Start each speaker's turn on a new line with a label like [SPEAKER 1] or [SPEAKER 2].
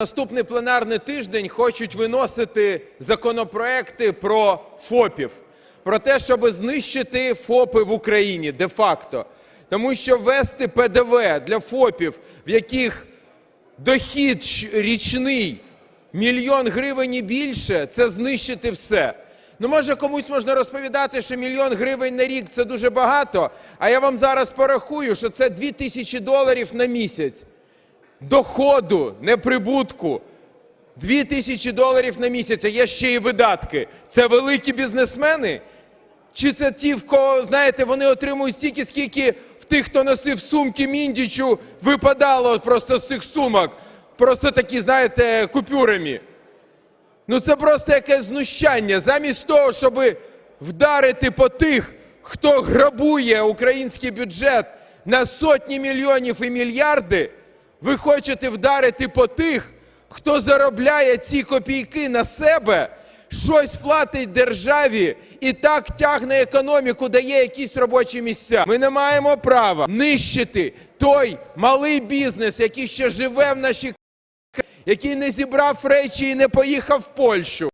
[SPEAKER 1] Наступний пленарний тиждень хочуть виносити законопроекти про ФОПів, про те, щоб знищити ФОПи в Україні де-факто. Тому що ввести ПДВ для ФОПів, в яких дохід річний мільйон гривень і більше, це знищити все. Ну, може, комусь можна розповідати, що мільйон гривень на рік це дуже багато, а я вам зараз порахую, що це 2 тисячі доларів на місяць доходу, не прибутку. Дві тисячі доларів на місяць, а є ще і видатки. Це великі бізнесмени? Чи це ті, в кого, знаєте, вони отримують стільки, скільки в тих, хто носив сумки Міндічу, випадало просто з цих сумок. Просто такі, знаєте, купюрами. Ну це просто якесь знущання. Замість того, щоб вдарити по тих, хто грабує український бюджет на сотні мільйонів і мільярди, ви хочете вдарити по тих, хто заробляє ці копійки на себе, щось платить державі і так тягне економіку, дає якісь робочі місця. Ми не маємо права нищити той малий бізнес, який ще живе в нашій країні, який не зібрав речі і не поїхав в Польщу.